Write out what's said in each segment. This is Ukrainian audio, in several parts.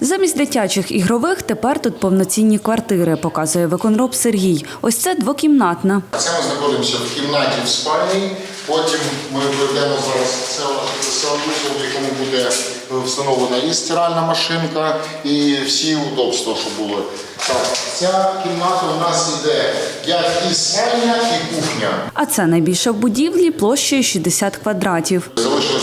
Замість дитячих ігрових тепер тут повноцінні квартири, показує виконроб Сергій. Ось це двокімнатна. Це ми знаходимося в кімнаті в спальні. Потім ми пройдемо зараз це санвузол, в якому буде встановлена і стиральна машинка, і всі удобства, що були. Так, ця кімната у нас іде як і спальня, і кухня. А це найбільша в будівлі площею 60 квадратів. Залишилось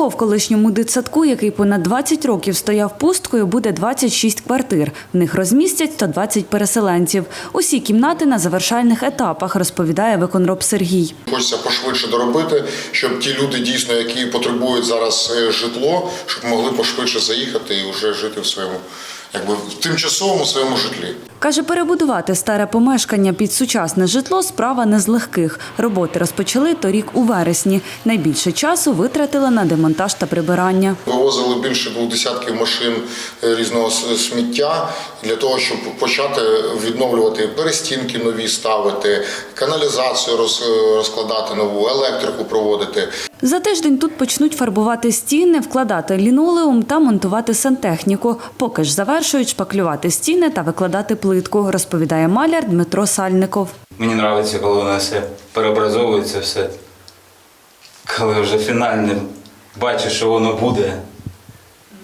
Всього в колишньому дитсадку, який понад 20 років стояв пусткою, буде 26 квартир. В них розмістять 120 переселенців. Усі кімнати на завершальних етапах, розповідає виконроб Сергій. Хочеться пошвидше доробити, щоб ті люди дійсно, які потребують зараз е, житло, щоб могли пошвидше заїхати і вже жити в своєму, якби в тимчасовому своєму житлі. Каже, перебудувати старе помешкання під сучасне житло справа не з легких. Роботи розпочали торік у вересні. Найбільше часу витратили на демонтаж та прибирання. Вивозили більше двох десятків машин е, різного сміття для того, щоб почати відновлювати перестінки нові ставити, каналізацію е, розкладати нову, електрику проводити. За тиждень тут почнуть фарбувати стіни, вкладати лінолеум та монтувати сантехніку. Поки ж завершують шпаклювати стіни та викладати плитку, розповідає маляр Дмитро Сальников. Мені подобається, коли воно все переобразовується все. Коли вже фінально бачиш, що воно буде,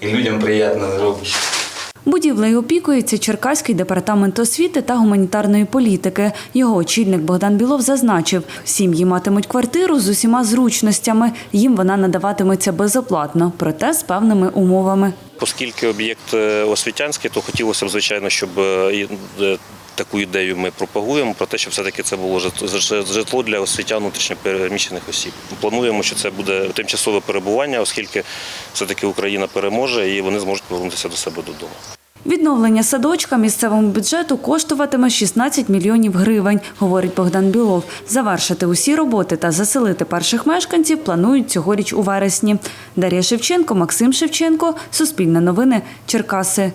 і людям приємно робиш. Будівлею опікується Черкаський департамент освіти та гуманітарної політики. Його очільник Богдан Білов зазначив, сім'ї матимуть квартиру з усіма зручностями. Їм вона надаватиметься безоплатно, проте з певними умовами. Оскільки об'єкт е, освітянський, то хотілося б, звичайно, щоб е, е, таку ідею ми пропагуємо про те, щоб все-таки це було жит- жит- житло для освітян внутрішньопереміщених осіб. Плануємо, що це буде тимчасове перебування, оскільки все-таки Україна переможе і вони зможуть повернутися до себе додому. Відновлення садочка місцевому бюджету коштуватиме 16 мільйонів гривень, говорить Богдан Білов. Завершити усі роботи та заселити перших мешканців планують цьогоріч у вересні. Дар'я Шевченко, Максим Шевченко, Суспільне новини, Черкаси.